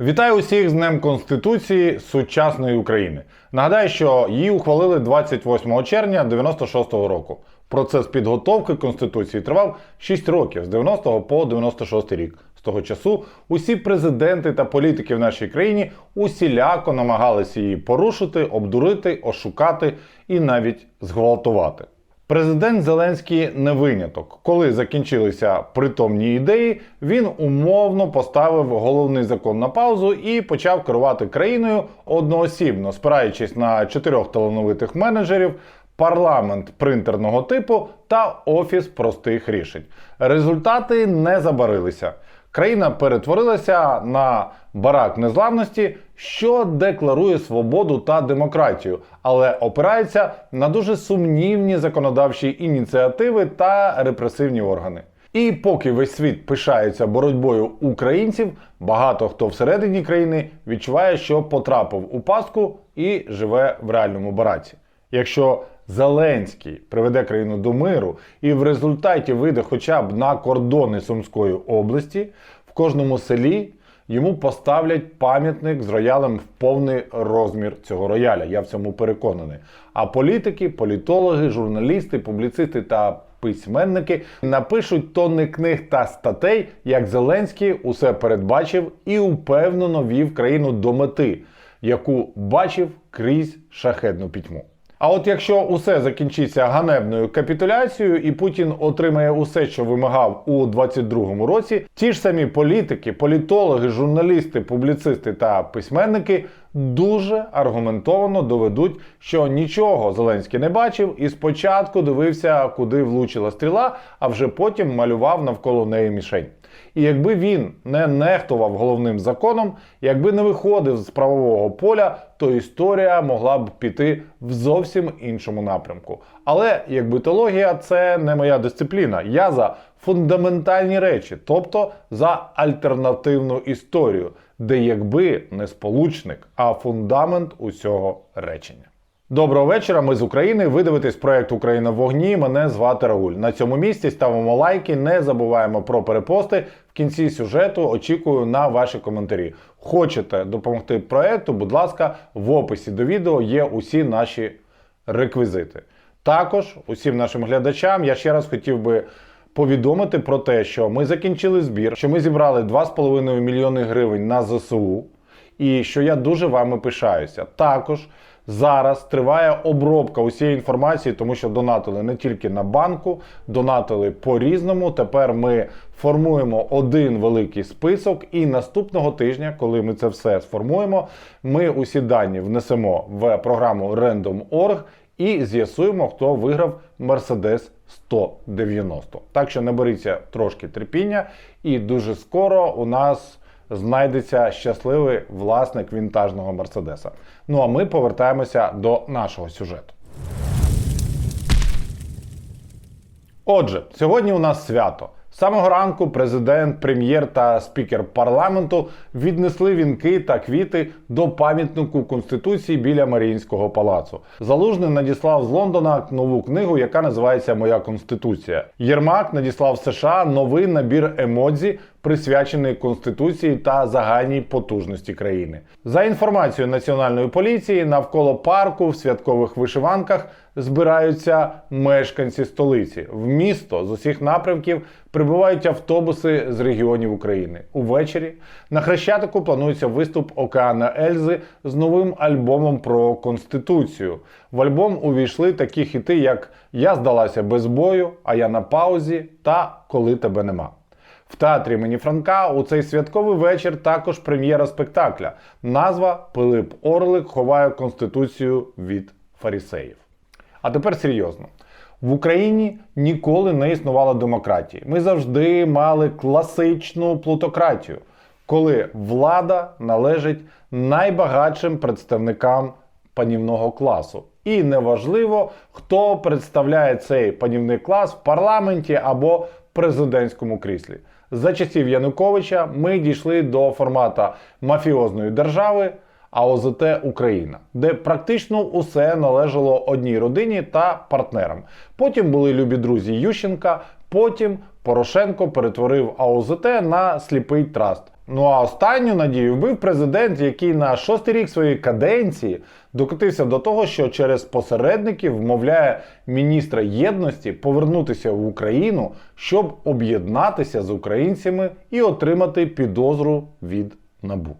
Вітаю усіх з Днем Конституції сучасної України. Нагадаю, що її ухвалили 28 червня 96-го року. Процес підготовки Конституції тривав 6 років з 90 по 96 рік. З того часу усі президенти та політики в нашій країні усіляко намагалися її порушити, обдурити, ошукати і навіть зґвалтувати. Президент Зеленський не виняток. Коли закінчилися притомні ідеї, він умовно поставив головний закон на паузу і почав керувати країною одноосібно, спираючись на чотирьох талановитих менеджерів, парламент принтерного типу та офіс простих рішень. Результати не забарилися. Країна перетворилася на барак незламності, що декларує свободу та демократію, але опирається на дуже сумнівні законодавчі ініціативи та репресивні органи. І поки весь світ пишається боротьбою українців, багато хто всередині країни відчуває, що потрапив у пастку і живе в реальному бараці. Якщо Зеленський приведе країну до миру і в результаті вийде хоча б на кордони Сумської області, в кожному селі йому поставлять пам'ятник з роялем в повний розмір цього рояля. Я в цьому переконаний. А політики, політологи, журналісти, публіцисти та письменники напишуть тонни книг та статей, як Зеленський усе передбачив і упевнено вів країну до мети, яку бачив крізь шахедну пітьму. А от якщо усе закінчиться ганебною капітуляцією, і Путін отримає усе, що вимагав у 22-му році, ті ж самі політики, політологи, журналісти, публіцисти та письменники дуже аргументовано доведуть, що нічого Зеленський не бачив і спочатку дивився, куди влучила стріла, а вже потім малював навколо неї мішень. І якби він не нехтував головним законом, якби не виходив з правового поля, то історія могла б піти в зовсім іншому напрямку. Але якби теологія це не моя дисципліна. Я за фундаментальні речі, тобто за альтернативну історію, де якби не сполучник, а фундамент усього речення. Доброго вечора. Ми з України. Ви дивитесь проект Україна в вогні. Мене звати Рауль. На цьому місці ставимо лайки. Не забуваємо про перепости. В кінці сюжету очікую на ваші коментарі. Хочете допомогти проекту? Будь ласка, в описі до відео є усі наші реквізити. Також усім нашим глядачам я ще раз хотів би повідомити про те, що ми закінчили збір, що ми зібрали 2,5 мільйони гривень на ЗСУ, і що я дуже вами пишаюся. Також зараз триває обробка усієї інформації, тому що донатили не тільки на банку, донатили по-різному. Тепер ми формуємо один великий список, і наступного тижня, коли ми це все сформуємо, ми усі дані внесемо в програму Random.org і з'ясуємо, хто виграв Mercedes 190. Так що наберіться трошки терпіння, і дуже скоро у нас знайдеться щасливий власник вінтажного Мерседеса. Ну а ми повертаємося до нашого сюжету. Отже, сьогодні у нас свято. З самого ранку президент, прем'єр та спікер парламенту віднесли вінки та квіти до пам'ятнику Конституції біля Маріїнського палацу. Залужний надіслав з Лондона нову книгу, яка називається Моя Конституція. Єрмак надіслав США новий набір емодзі, присвячений Конституції та загальній потужності країни. За інформацією національної поліції, навколо парку в святкових вишиванках збираються мешканці столиці. В місто з усіх напрямків прибувають автобуси з регіонів України. Увечері на Хрещатику планується виступ Океана Ельзи з новим альбомом про конституцію. В альбом увійшли такі хіти, як Я здалася без бою, а я на паузі та Коли тебе нема. В театрі імені Франка у цей святковий вечір також прем'єра спектакля. Назва Пилип Орлик ховає конституцію від фарісеїв. А тепер серйозно. В Україні ніколи не існувало демократії. Ми завжди мали класичну плутократію, коли влада належить найбагатшим представникам панівного класу. І неважливо, хто представляє цей панівний клас в парламенті або президентському кріслі. За часів Януковича ми дійшли до формата мафіозної держави. АОЗТ Україна, де практично усе належало одній родині та партнерам. Потім були любі друзі Ющенка. Потім Порошенко перетворив АОЗТ на сліпий траст. Ну а останню надію вбив президент, який на шостий рік своєї каденції докотився до того, що через посередників вмовляє міністра єдності повернутися в Україну, щоб об'єднатися з українцями і отримати підозру від набу.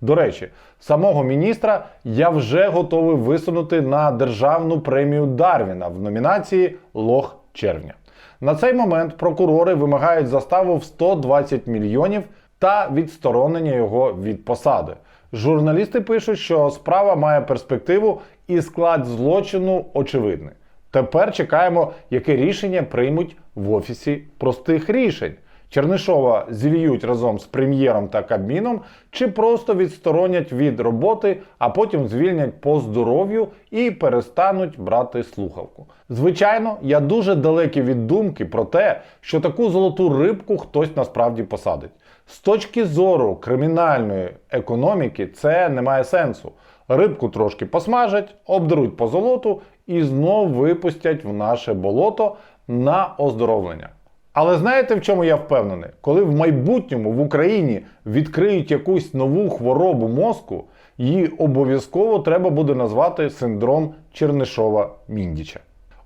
До речі, самого міністра я вже готовий висунути на державну премію Дарвіна в номінації Лох червня. На цей момент прокурори вимагають заставу в 120 мільйонів та відсторонення його від посади. Журналісти пишуть, що справа має перспективу і склад злочину очевидний. Тепер чекаємо, яке рішення приймуть в офісі простих рішень. Чернишова зільють разом з прем'єром та кабміном, чи просто відсторонять від роботи, а потім звільнять по здоров'ю і перестануть брати слухавку. Звичайно, я дуже далекий від думки про те, що таку золоту рибку хтось насправді посадить. З точки зору кримінальної економіки це не має сенсу. Рибку трошки посмажать, обдеруть по золоту і знов випустять в наше болото на оздоровлення. Але знаєте, в чому я впевнений? Коли в майбутньому в Україні відкриють якусь нову хворобу мозку, її обов'язково треба буде назвати синдром Чернишова Міндіча.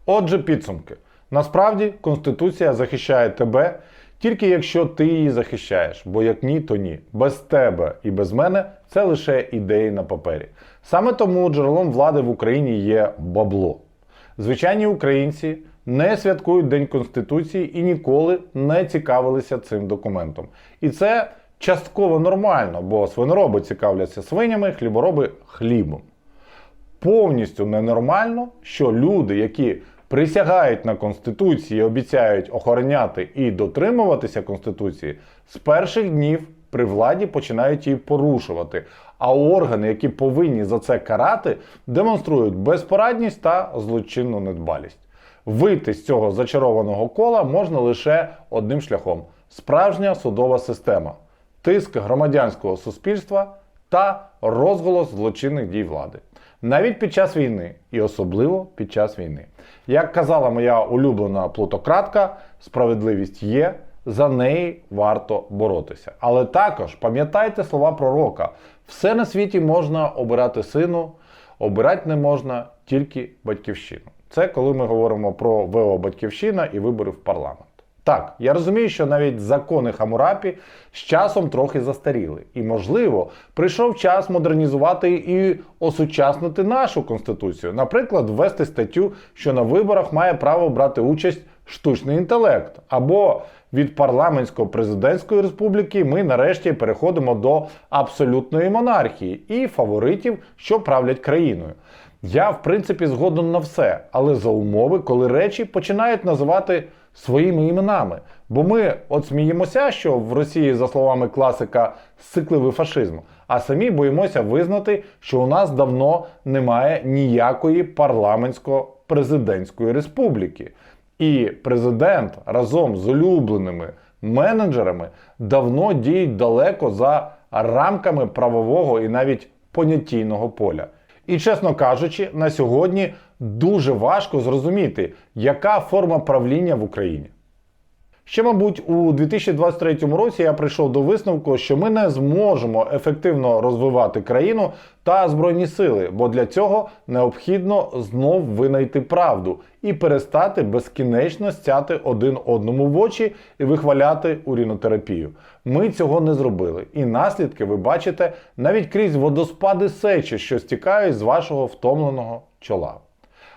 Отже, підсумки. Насправді Конституція захищає тебе тільки якщо ти її захищаєш, бо як ні, то ні. Без тебе і без мене це лише ідеї на папері. Саме тому джерелом влади в Україні є бабло. Звичайні українці не святкують День Конституції і ніколи не цікавилися цим документом. І це частково нормально, бо свинороби цікавляться свинями, хлібороби хлібом. Повністю ненормально, що люди, які присягають на Конституції обіцяють охороняти і дотримуватися Конституції, з перших днів при владі починають її порушувати. А органи, які повинні за це карати, демонструють безпорадність та злочинну недбалість. Вийти з цього зачарованого кола можна лише одним шляхом: справжня судова система, тиск громадянського суспільства та розголос злочинних дій влади. Навіть під час війни, і особливо під час війни. Як казала моя улюблена плутократка, справедливість є, за неї варто боротися. Але також пам'ятайте слова пророка: все на світі можна обирати сину, обирати не можна тільки батьківщину. Це коли ми говоримо про ВО Батьківщина і вибори в парламент. Так, я розумію, що навіть закони Хамурапі з часом трохи застаріли. І, можливо, прийшов час модернізувати і осучаснити нашу конституцію. Наприклад, ввести статтю, що на виборах має право брати участь штучний інтелект. Або від парламентсько-президентської республіки ми нарешті переходимо до абсолютної монархії і фаворитів, що правлять країною. Я, в принципі, згоден на все, але за умови, коли речі починають називати своїми іменами. Бо ми от сміємося, що в Росії, за словами класика, сикливий фашизм, а самі боїмося визнати, що у нас давно немає ніякої парламентсько-президентської республіки. І президент разом з улюбленими менеджерами давно діють далеко за рамками правового і навіть понятійного поля. І, чесно кажучи, на сьогодні дуже важко зрозуміти, яка форма правління в Україні. Ще, мабуть, у 2023 році я прийшов до висновку, що ми не зможемо ефективно розвивати країну та збройні сили, бо для цього необхідно знов винайти правду і перестати безкінечно стяти один одному в очі і вихваляти урінотерапію. Ми цього не зробили, і наслідки ви бачите навіть крізь водоспади сечі, що стікають з вашого втомленого чола.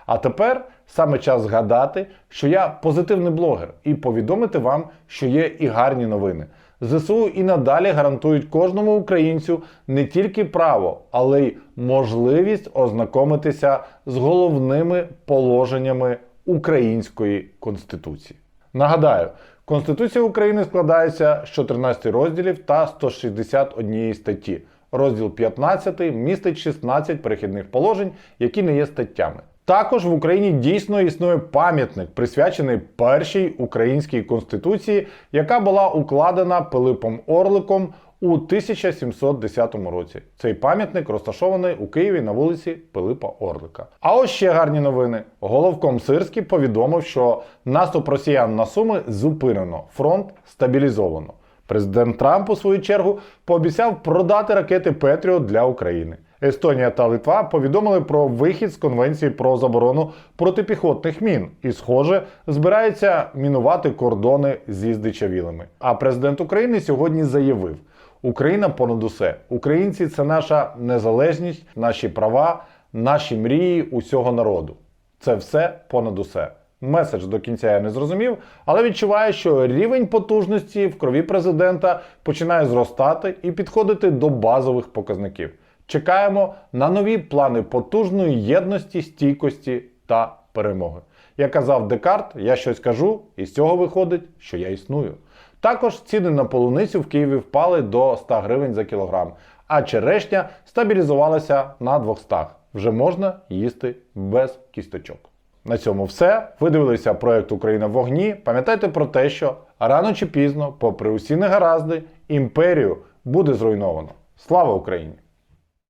А тепер саме час згадати, що я позитивний блогер, і повідомити вам, що є і гарні новини. ЗСУ і надалі гарантують кожному українцю не тільки право, але й можливість ознакомитися з головними положеннями української конституції. Нагадаю, Конституція України складається з 14 розділів та 161 статті. Розділ 15 містить 16 перехідних положень, які не є статтями. Також в Україні дійсно існує пам'ятник, присвячений першій українській конституції, яка була укладена Пилипом Орликом у 1710 році. Цей пам'ятник розташований у Києві на вулиці Пилипа Орлика. А ось ще гарні новини. Головком Сирський повідомив, що наступ росіян на Суми зупинено, фронт стабілізовано. Президент Трамп, у свою чергу, пообіцяв продати ракети Петріот для України. Естонія та Литва повідомили про вихід з конвенції про заборону протипіхотних мін і, схоже, збираються мінувати кордони зі здичавілими. А президент України сьогодні заявив: Україна понад усе. Українці це наша незалежність, наші права, наші мрії усього народу. Це все понад усе. Меседж до кінця я не зрозумів, але відчуваю, що рівень потужності в крові президента починає зростати і підходити до базових показників. Чекаємо на нові плани потужної єдності, стійкості та перемоги. Як казав Декарт, я щось кажу, і з цього виходить, що я існую. Також ціни на полуницю в Києві впали до 100 гривень за кілограм, а черешня стабілізувалася на 200. Вже можна їсти без кісточок. На цьому все. Ви дивилися проект Україна в вогні. Пам'ятайте про те, що рано чи пізно, попри усі негаразди, імперію буде зруйновано. Слава Україні!